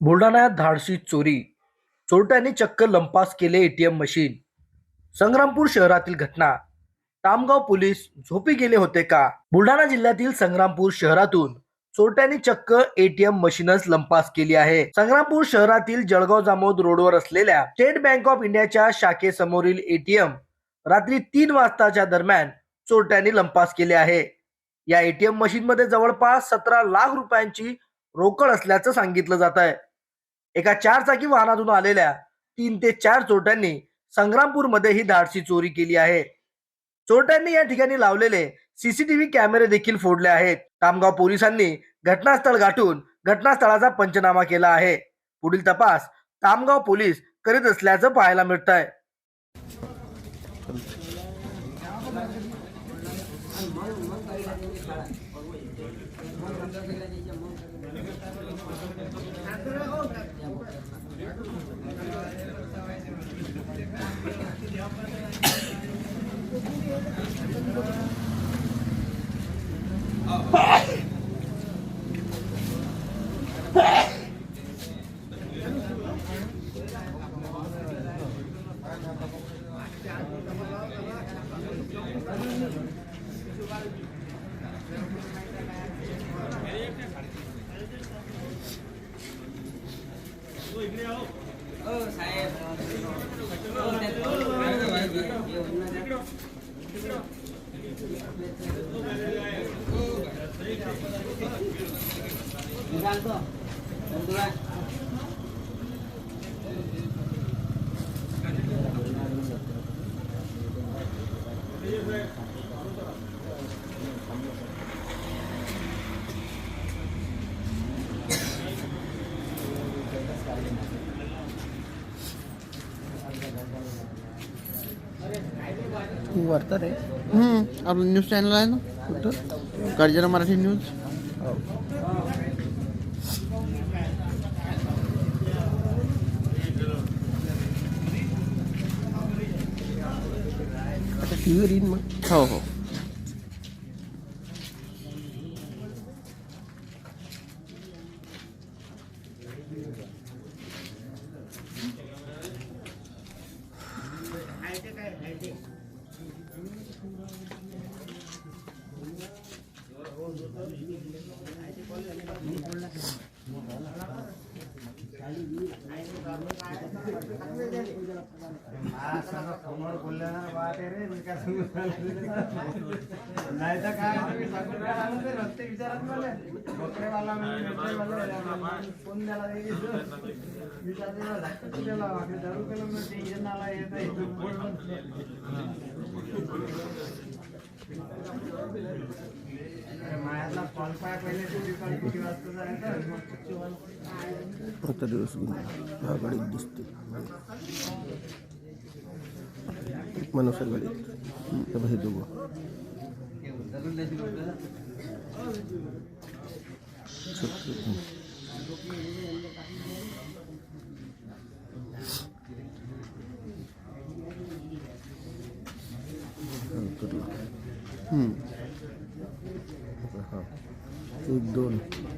बुलढाण्यात धाडसी चोरी. चोरट्यांनी चक्क लंपास केले एटीएम मशीन. संग्रामपूर शहरातील घटना. तामगाव पोलीस झोपी गेले होते का? बुलढाणा जिल्ह्यातील संग्रामपूर शहरातून चोरट्यांनी चक्क एटीएम मशीनच लंपास केली आहे. संग्रामपूर शहरातील जळगाव जामोद रोडवर असलेल्या स्टेट बँक ऑफ इंडियाच्या शाखेसमोरील एटीएम रात्री तीन वाजताच्या दरम्यान चोरट्यांनी लंपास केले आहे. या एटीएम मशीन मध्ये जवळपास सतरा लाख रुपयांची रोकड असल्याचं सांगितलं जात आहे एका चार चाकी वाहनातून आलेल्या तीन ते चार चोरट्यांनी संग्रामपूरमध्ये ही धाडसी चोरी केली आहे. चोरट्यांनी या ठिकाणी लावलेले सीसीटीव्ही कॅमेरे देखील फोडले आहेत. कामगाव पोलिसांनी घटनास्थळ गाठून घटनास्थळाचा पंचनामा केला आहे. पुढील तपास कामगाव पोलीस करीत असल्याचं पाहायला मिळत आहे Ừ, ờ, sai তো বন্ধুরা Thank you. वार्ता रे. आपलं न्यूज चॅनल आहे ना? कुठं? गर्जना मराठी न्यूज आता टी व्हीवर येईन मग. हो हो. नाही तर काय? तुम्ही सांगून काय ते रस्ते विचारत मला बकरेवाला म्हणजे फोन द्यायला विचारलेला धाकटं दिला दारू केलं टेन्शन आला येत आता दिवस महागडीत दिसते. मनुष्य गडीत हे बघ हे दोघं. हं. हा,